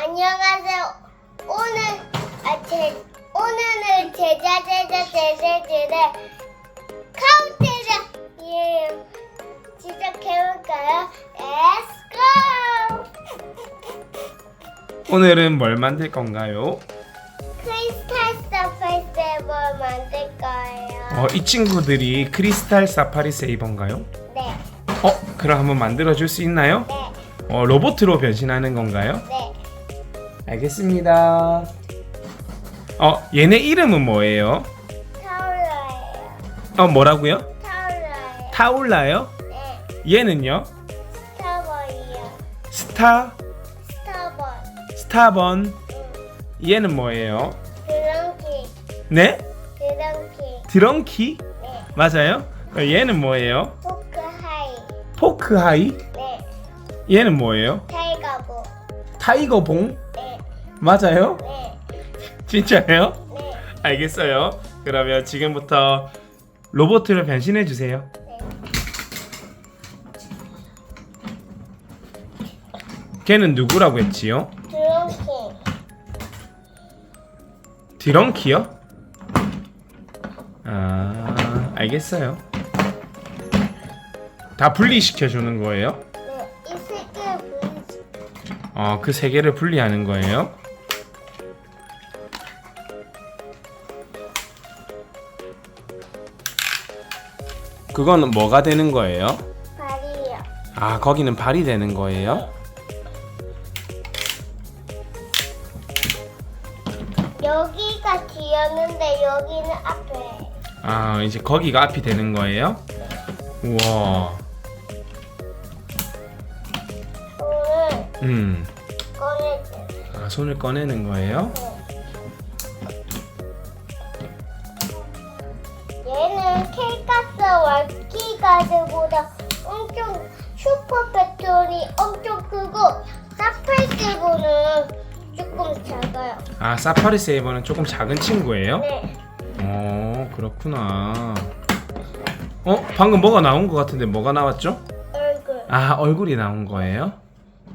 안녕하세요. 오늘 아, 제, 오늘은 제자 제자 제자들의 카운트다운이에요. 시작해볼까요? Let's go! 오늘은 뭘 만들 건가요? 크리스탈 서페이스를 만들 거예요. 어, 이 친구들이 크리스탈 사파리 세이버인가요? 네, 어, 그럼 한번 만들어 줄 수 있나요? 네, 어, 로봇으로 변신하는 건가요? 네. 알겠습니다. 어, 얘네 이름은 뭐예요? 타올라예요. 어, 뭐라고요? 타올라예요. 타올라요? 네, 얘는요? 스타버이요. 스타, 스타버. 스타번. 응. 얘는 뭐예요? 드렁키. 네? 드렁키. 드렁키? 네. 맞아요? 어, 얘는 뭐예요? 포크하이. 포크하이? 네. 얘는 뭐예요? 타이거보. 타이거봉? 네. 맞아요? 네. 진짜요? 네. 알겠어요. 그러면 지금부터 로봇으로 변신해 주세요. 네. 걔는 누구라고 했지요? 드렁키. 드렁키요? 아, 알겠어요. 다 분리시켜 주는 거예요? 네. 이 색을 보여주. 어, 그 세 개를 분리하는 거예요? 그거는 뭐가 되는 거예요? 발이요. 아, 거기는 발이 되는 거예요? 여기가 뒤였는데 여기는 앞에. 아, 이제 거기가 앞이 되는 거예요? 우와. 손을 음. 꺼내줘. 아, 손을 꺼내는 거예요? 얘 월키가드보다 엄청 슈퍼 배터리 엄청 크고 사팔세보는 조금 작아요. 아, 사파리 세이버는 조금 작은 친구예요? 네. 어, 그렇구나. 어, 방금 뭐가 나온 것 같은데 뭐가 나왔죠? 얼굴. 아, 얼굴이 나온 거예요?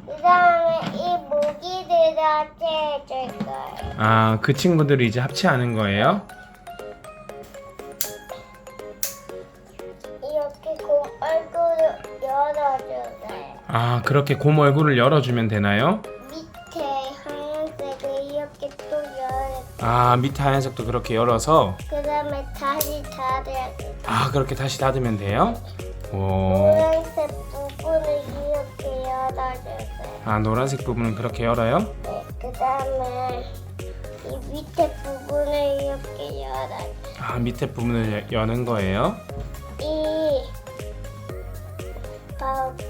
그 다음에 이 모기들을 합체해줄 거예요. 아, 그 친구들을 이제 합체하는 거예요? 이렇게 곰 얼굴을 열어주세요. 아, 그렇게 곰 얼굴을 열어주면 되나요? 밑에 하얀색을 이렇게 또 열어. 아, 밑에 하얀색도 그렇게 열어서 그 다음에 다시 돼. 아, 그렇게 다시 닫으면 돼요? 오. 노란색 부분을 이렇게 열어주세요. 아, 노란색 부분은 그렇게 열어요? 네, 그 다음에 이 밑에 부분을 이렇게 열어요. 아, 밑에 부분을 여- 여는 거예요?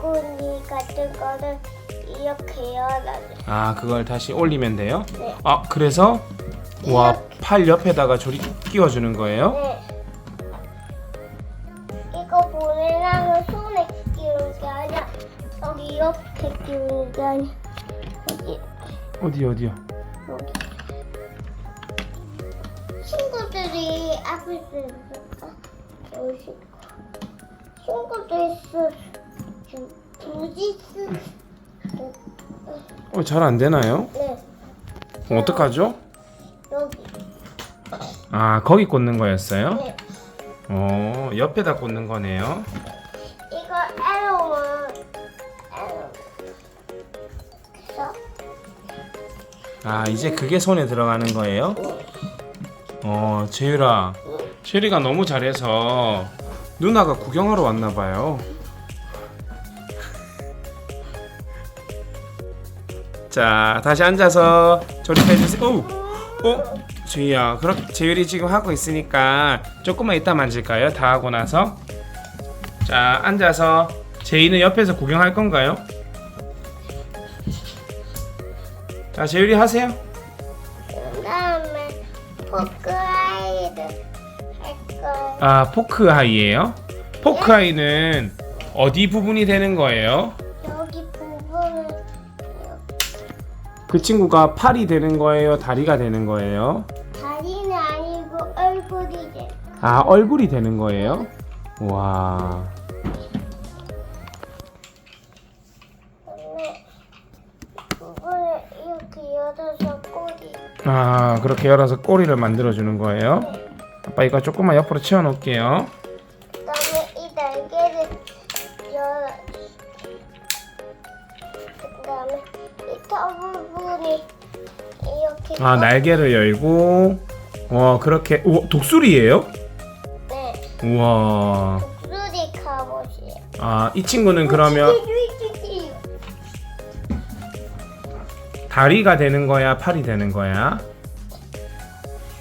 바구니 같은 거를 이렇게 열어요. 아, 그걸 다시 올리면 돼요? 네. 아, 그래서 와, 이렇게. 팔 옆에다가 조리 끼워주는 거예요? 네. 이거 보내려면 손에 끼우는 게 아니라 여기 옆에 끼우는 게 아니라 여기 어디 어디요? 여기 친구들이 앞에 있어 친구들 있어 좀 부지스 어, 잘 안 되나요? 네 어, 어떡하죠? 여기 아, 거기 꽂는 거였어요? 네 어, 옆에다 꽂는 거네요. 이거 에로만 에로 그래서 아, 이제 그게 손에 들어가는 거예요? 어, 재율아. 체리가 너무 잘해서 누나가 구경하러 왔나 봐요. 자, 다시 앉아서 조립해 주세요. 오! 어? 주희야, 그렇게 재율이 지금 하고 있으니까 조금만 이따 만질까요? 다 하고 나서. 자, 앉아서 제이는 옆에서 구경할 건가요? 자, 재율이 하세요. 그다음에 포크아이를 할 거예요. 아, 포크아이예요? 포크아이는 어디 부분이 되는 거예요? 그 친구가 팔이 되는 거예요? 다리가 되는 거예요? 다리는 아니고 얼굴이 돼. 아, 얼굴이 되는 거예요? 와. 아 그렇게 열어서 꼬리를 만들어 주는 거예요. 아빠 이거 조금만 옆으로 치워 놓을게요. 아 날개를 열고 와 그렇게 우와 독수리예요? 네. 우와 독수리 갑옷이에요. 아 이 친구는 그러면 다리가 되는 거야 팔이 되는 거야?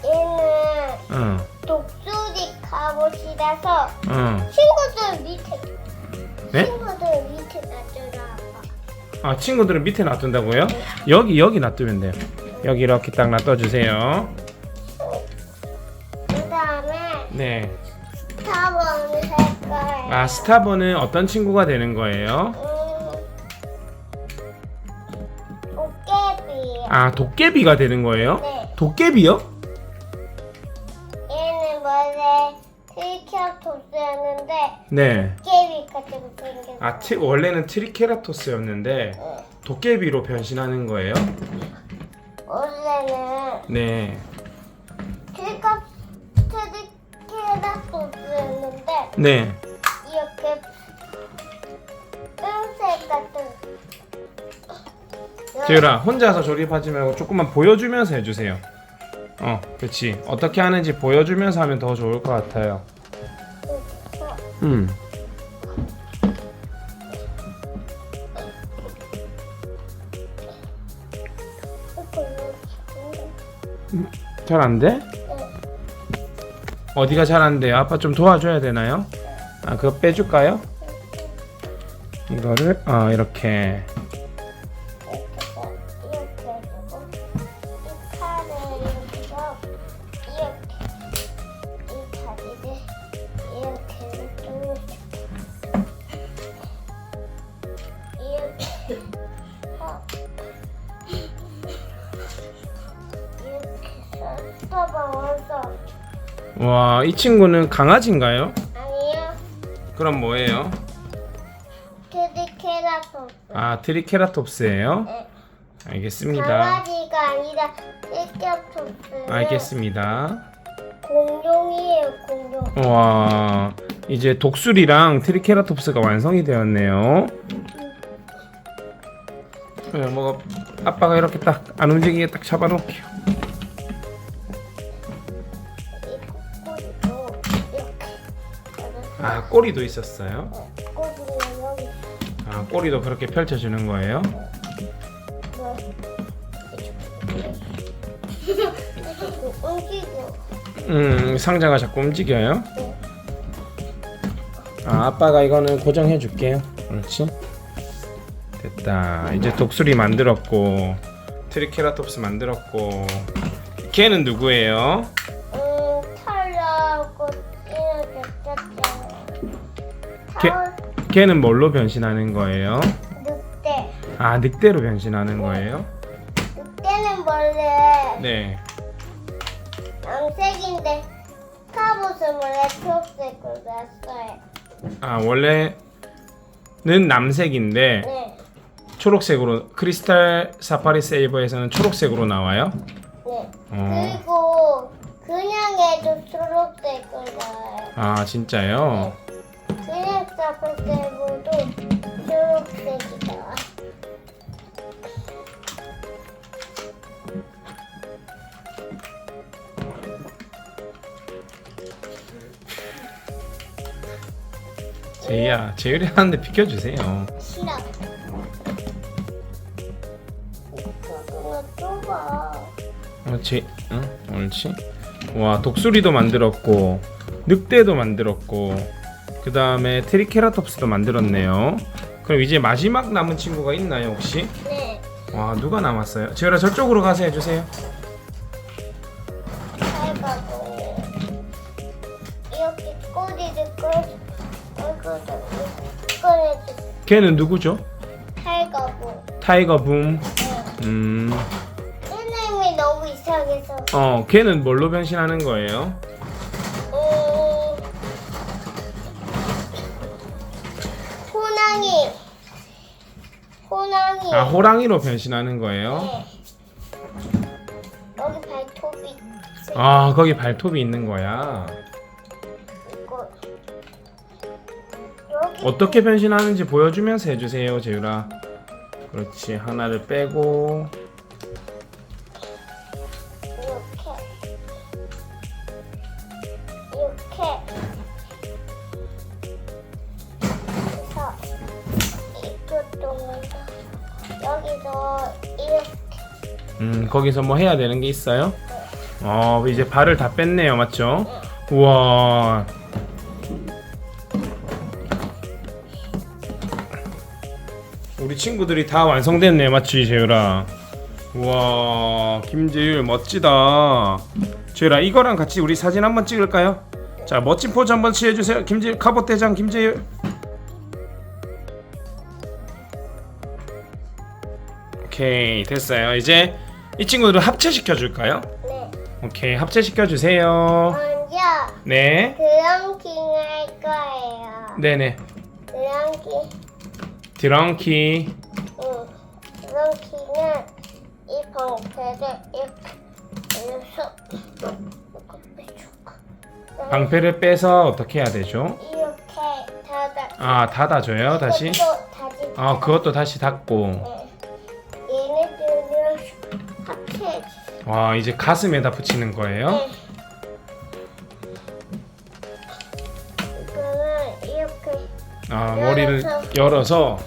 얘는 응 독수리 갑옷이라서 응. 친구들 밑에 네? 친구들 밑에 놔줘라 아빠. 아 친구들은 밑에 놔둔다고요? 여기 여기 놔두면 돼요. 여기 이렇게 딱 놔둬주세요. 그다음에 네. 스타번을 할 거예요. 아 스타버는 어떤 친구가 되는 거예요? 음, 도깨비. 아 도깨비가 되는 거예요? 네. 도깨비요? 얘는 원래 트리케라톱스였는데 네. 도깨비 같은 생겼어. 아 티, 원래는 트리케라토스였는데 응. 도깨비로 변신하는 거예요? 원래는 네. 트리케라톱스였는데 네. 이렇게 같은. 재율아 혼자서 조립하지 말고 조금만 보여주면서 해주세요. 어, 그렇지. 어떻게 하는지 보여주면서 하면 더 좋을 것 같아요. 음. 잘 안 돼? 어디가 잘 안 돼요? 아빠 좀 도와줘야 되나요? 아, 그거 빼줄까요? 이거를 아 이렇게 이렇게 친구는 강아지인가요? 아니요 그럼 뭐예요? 트리케라톱스 아, 트리케라톱스예요? 네. 알겠습니다. 강아지가 아니라 트리케라톱스 알겠습니다. 공룡이에요 공룡 와, 이제 독수리랑 트리케라톱스가 완성이 되었네요. 네, 뭐가 아빠가 이렇게 딱 안 움직이게 딱 잡아놓을게요. 아, 꼬리도 있었어요. 꼬리는 여기 아, 꼬리도 그렇게 펼쳐주는 거예요? 뭐 자꾸 움직여 음, 상자가 자꾸 움직여요. 네. 아, 아빠가 이거는 고정해 줄게요. 그렇지? 됐다. 이제 독수리 만들었고, 트리케라톱스 만들었고, 걔는 누구예요? 털 걔는 뭘로 변신하는 거예요? 늑대 아, 늑대로 변신하는 거예요? 늑대는 원래 네. 양색인데 카봇은 원래 초록색으로 났어요 아, 원래는 남색인데, 네 초록색으로, 크리스탈 사파리 세이버에서는 초록색으로 나와요? 네. 어. 그리고 그냥 해도 초록색으로 나와요. 아, 진짜요? 그냥 사파세보도 초록색이 나와. 제이야, 제율이 하는데 비켜주세요. 싫어. 좁아. 옳지, 응, 옳지. 와, 독수리도 만들었고, 늑대도 만들었고, 그 다음에 트리케라톱스도 만들었네요. 그럼 이제 마지막 남은 친구가 있나요, 혹시? 네. 와, 누가 남았어요? 제율아, 저쪽으로 가서 해주세요. 살가고 이렇게 꼬리를 끌 얼굴을 꺼내주. 걔는 누구죠? 살가고. 타이거 붐. 네. 음, 선생님이 너무 이상해서. 어, 걔는 뭘로 변신하는 거예요? 호랑이. 호랑이. 아, 호랑이로 변신하는 거예요? 네. 여기 발톱이 있어. 아 거기 발톱이 있는 거야. 이거 여기 어떻게 변신하는지 보여주면서 해주세요, 재율아. 그렇지, 하나를 빼고. 거기서 뭐 해야 되는 게 있어요? 어, 이제 발을 다 뺐네요, 맞죠? 우와. 우리 친구들이 다 완성됐네, 맞지, 재율아? 우와, 김재율 멋지다. 재율아, 이거랑 같이 우리 사진 한번 찍을까요? 자, 멋진 포즈 한번 취해주세요. 김재율, 카봇 대장 김재율. 오케이, 됐어요. 이제 이 친구들을 합체시켜 줄까요? 네 오케이, 합체시켜 주세요. 먼저 네. 드럼킹 할 거예요 네네. 드럼킹 드렁키. 응 드럼킹은 이 방패를 이렇게 방패를 빼서 어떻게 해야 되죠? 이렇게 닫아 아, 닫아줘요, 다시. 이것도 다시 아, 그것도 다시 닫고. 네. 와, 이제 가슴에다 붙이는 거예요? 네. 이거는 이렇게 아, 머리를 열어서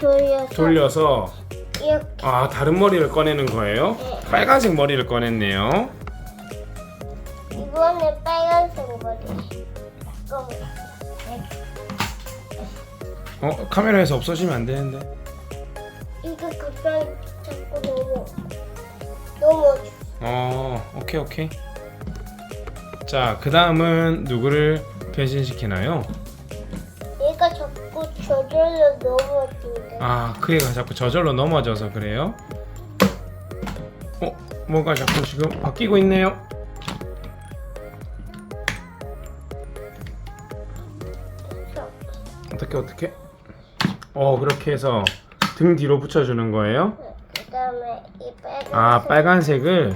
돌려서 돌려서 이렇게 아, 다른 머리를 꺼내는 거예요? 빨간색 머리를 꺼냈네요. 이번에 빨간색 머리 잠깐만 어, 카메라에서 없어지면 안 되는데. 이거 갑자기 자꾸 너무 어, 오케이, 오케이. 자, 그 다음은 누구를 변신시키나요? 얘가 자꾸 저절로 넘어지는데 아, 그 애가 자꾸 저절로 넘어져서 그래요? 어, 뭐가 자꾸 지금 바뀌고 있네요. 어떻게 어떻게? 어, 그렇게 해서 등 뒤로 붙여주는 거예요? 이 빨간색 아, 빨간색을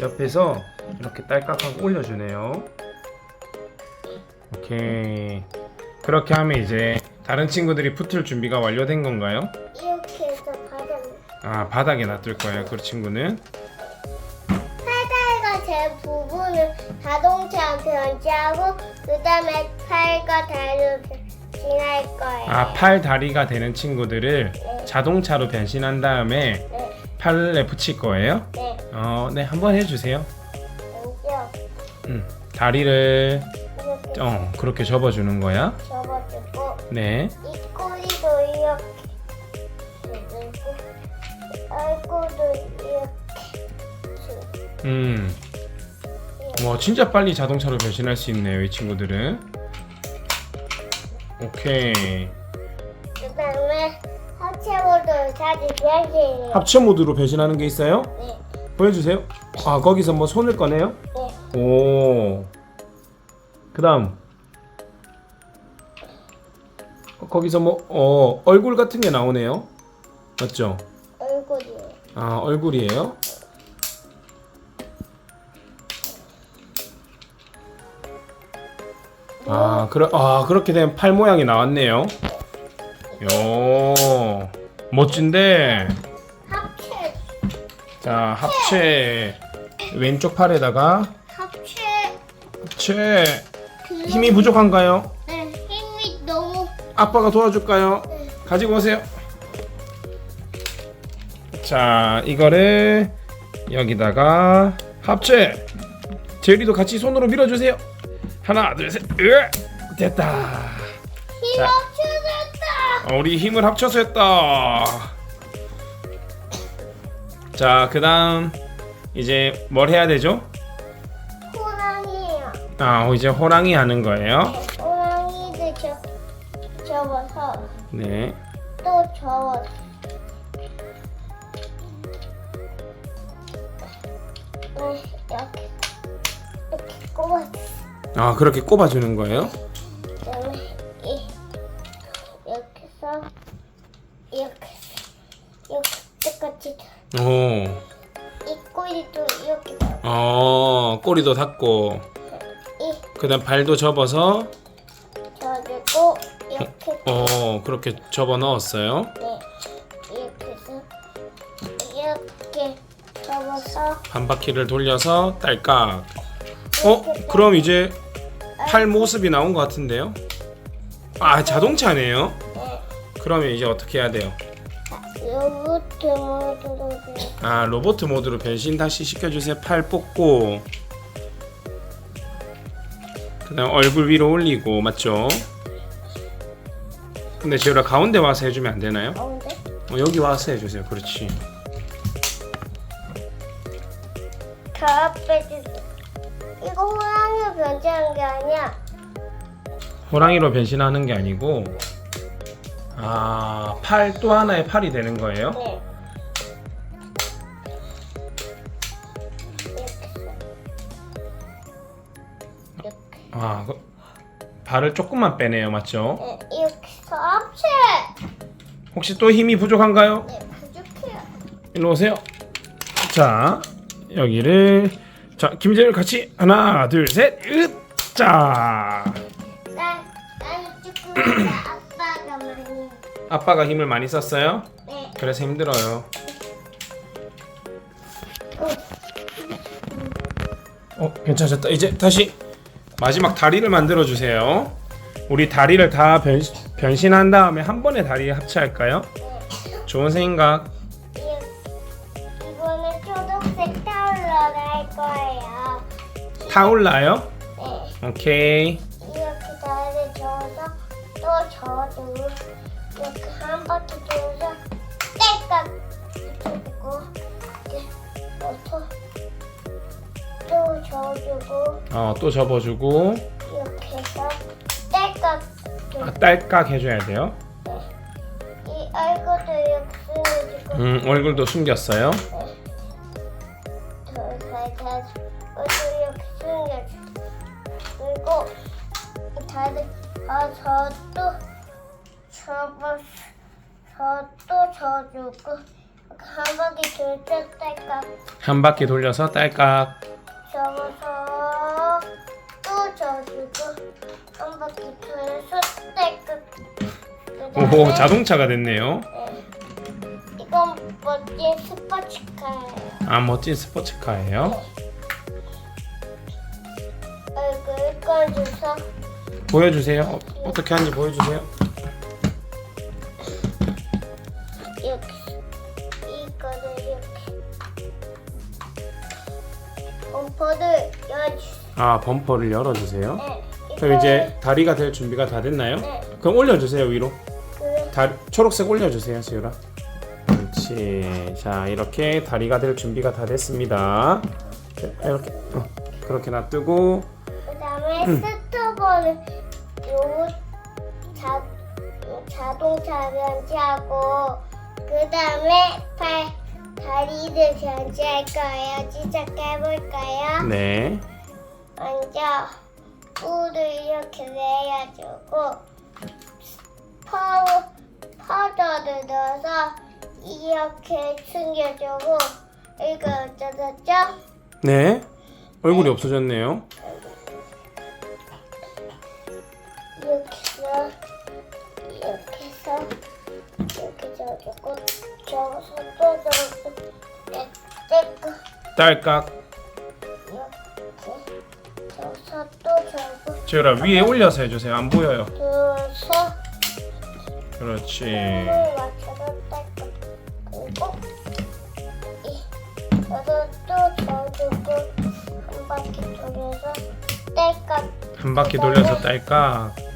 옆에서 이렇게 딸깍하고 올려주네요. 오케이. 그렇게 하면 이제 다른 친구들이 붙을 준비가 완료된 건가요? 이렇게 해서 바닥 아, 바닥에 놔둘 거예요. 그 친구는. 팔다리가 제 부분을 자동차로 변시하고 그 다음에 팔과 다리로 변신할 거예요. 아, 팔 다리가 되는 친구들을 자동차로 변신한 다음에 네, 팔에 붙일 거예요? 네, 어, 네, 한번 해주세요. 먼저 음, 다리를 이렇게 어 그렇게 접어주는 거야. 접어주고 네. 이 꼬리도 이렇게 얼굴도 이렇게 들- 음. 와 진짜 빨리 자동차로 변신할 수 있네요 이 친구들은. 오케이. 그다음에 하체모드 다시 변신해요. 합체 모드로 변신하는 게 있어요? 네, 보여주세요. 아 거기서 뭐 손을 꺼내요? 네. 오. 그다음. 어, 거기서 뭐 어, 얼굴 같은 게 나오네요. 맞죠? 얼굴이에요. 아 얼굴이에요? 아 그러 아 그렇게 되면 팔 모양이 나왔네요. 요 멋진데. 합체, 자 합체 왼쪽 팔에다가 합체. 합체 그- 힘이 부족한가요? 네, 힘이 너무 아빠가 도와줄까요? 가지고 오세요. 자, 이거를 여기다가 합체. 제리도 같이 손으로 밀어주세요. 하나, 둘, 셋. 으 됐다. 힘 자. 합쳐졌다. 어, 우리 힘을 합쳐서 했다. 자, 그다음 이제 뭘 해야 되죠? 호랑이에요. 아, 어, 이제 호랑이 하는 거예요. 호랑이를 접 접어서 네. 또 접어. 네, 이렇게 이렇게 꼽아. 아, 그렇게 꼽아 주는 거예요? 이렇게 이렇게 똑같이 오. 이 꼬리도 이렇게 나. 어 꼬리도 닫고 이 그다음 발도 접어서 저리고 이렇게 어 그렇게 접어 넣었어요. 네 이렇게 해서 이렇게 접어서 반 바퀴를 돌려서 딸깍. 어 그럼 이제 팔 모습이 나온 것 같은데요? 아 자동차네요. 네 그러면 이제 어떻게 해야 돼요? 요부트 모드로 아 로보트 모드로 변신 다시 시켜주세요. 팔 뽑고 그다음 얼굴 위로 올리고 맞죠? 근데 지우라 가운데 와서 해주면 안 되나요? 가운데 어, 여기 와서 해주세요. 그렇지. 저 앞에 주 이거 호랑이 변태한 게 아니야 호랑이로 변신하는 게 아니고 아 팔 또 하나의 팔이 되는 거예요? 네 이렇게 아 그, 발을 조금만 빼네요, 맞죠? 네, 이렇게 해서 합체 혹시 또 힘이 부족한가요? 네 부족해요 일로 오세요. 자 여기를 자 김재율 같이 하나 둘 셋, 으, 자 나 나는 조금 아빠가 힘을 많이 썼어요. 네 그래서 힘들어요. 어 괜찮았다. 이제 다시 마지막 다리를 만들어 주세요. 우리 다리를 다 변, 변신한 다음에 한 번에 다리 합체할까요? 네. 좋은 생각. 이- 이거는 초록색 타올러 날 거예요. 타올라요? 네. 오케이. 이렇게 다리를 저어서 또 저어주고 이렇게 한 바퀴 돌아서 땡깍 붙여주고 이렇게 넣어서 또 저어주고. 어 또 접어주고. 이렇게 해서 땡깍 아, 딸깍 해줘야 돼요. 이 얼굴도 이렇게 숨겨주고. 음 얼굴도 숨겼어요. 저 아 저도 접어 저도 져주고 한 바퀴 돌때 딸깍 한 바퀴 돌려서 딸깍. 접어서 또 져주고 한 바퀴 돌려서 딸깍 그다음에 자동차가 됐네요. 네. 이건 멋진 스포츠카예요 아 멋진 스포츠카예요. 얼굴 꺼줘서 보여주세요. 어, 어떻게 하는지 보여주세요. 이렇게 이거를 이렇게 범퍼를 열어주세요 아 범퍼를 열어주세요. 네, 그럼 이제 다리가 될 준비가 다 됐나요? 네. 그럼 올려주세요 위로. 그 다 초록색 올려주세요, 지우라. 그렇지. 자 이렇게 다리가 될 준비가 다 됐습니다. 자, 이렇게 어, 그렇게 놔두고 그 다음에 스토브를 요 자, 자동차 변치하고 그 다음에 팔 다리를 변치할 거예요. 시작해 볼까요? 네. 먼저 뿔을 이렇게 내려주고 파우 파우더를 넣어서 이렇게 숨겨주고 이거 어쩌졌죠? 네. 얼굴이 없어졌네요. 이렇게 해서 이렇게 해서 이렇게 져주고 저어서 또 저어서 떼고 딸깍. 이렇게 저어서 또 저고 지우라 위에 올려서 해주세요. 안 보여요. 누워서 그렇지. 을 맞춰서 떼고 그리고 이 저도 또 저어주고 한 바퀴 돌려서 떼고 한 바퀴 돌려서 딸깍.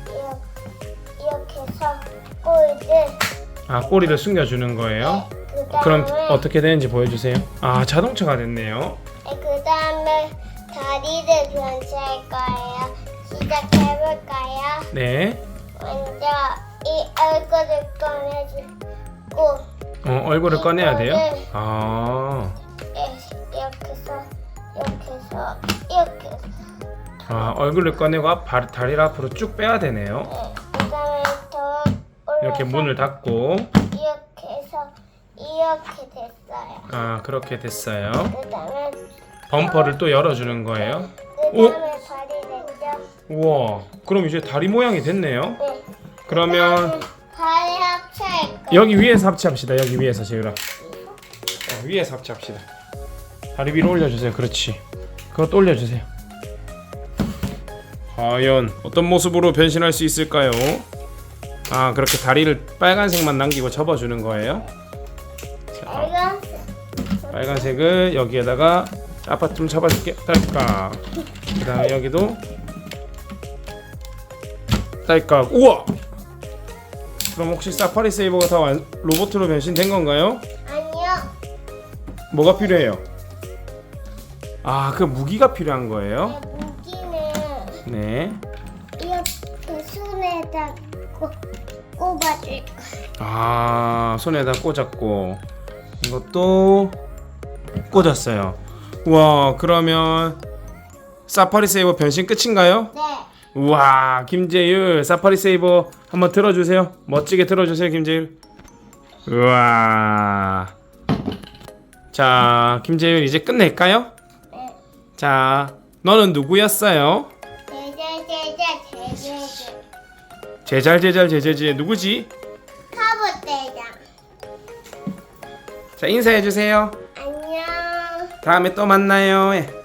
아 꼬리를 숨겨주는 거예요. 그럼 어떻게 되는지 보여주세요. 아 자동차가 됐네요. 그 다음에 다리를 변체할 거예요. 시작해볼까요? 네. 먼저 이 얼굴을 꺼내주고 어 얼굴을 꺼내야 돼요. 아. 예, 이렇게 해서 이렇게 해서 이렇게 해서 아 얼굴을 꺼내고 앞 발, 다리를 앞으로 쭉 빼야 되네요. 그 다음에 이렇게 문을 닫고 이렇게 해서 이렇게 됐어요. 아 그렇게 됐어요. 그다음에 범퍼를 또 열어주는 거예요. 그다음에 발이 됐죠. 우와 그럼 이제 다리 모양이 됐네요. 네. 그러면 발이 합쳐일 거예요. 여기 위에서 합체합시다. 여기 위에서 재율아. 어, 위에서 합체합시다. 다리 위로 올려주세요. 그렇지. 그것도 올려주세요. 과연 어떤 모습으로 변신할 수 있을까요? 아 그렇게 다리를 빨간색만 남기고 접어주는 거예요. 자, 빨간색. 빨간색을 여기에다가 아빠 좀 잡아줄게. 딸깍. 그다음에 여기도 딸깍. 우와. 그럼 혹시 사파리 세이버가 다 완, 로봇으로 변신된 건가요? 아니요. 뭐가 필요해요? 아, 그 무기가 필요한 거예요? 내 무기는 네. 이렇게 손에다 꽂, 꼽아줄 거예요. 아, 손에다 꽂았고 이것도 꽂았어요. 와, 그러면 사파리 세이버 변신 끝인가요? 네. 우와, 김재율 사파리 세이버 한번 들어주세요. 멋지게 들어주세요, 김재율. 우와. 자, 김재율 이제 끝낼까요? 네. 자, 너는 누구였어요? 제잘 제잘 제제제 누구지? 카보 대장. 자, 인사해 주세요. 안녕. 다음에 또 만나요. 예.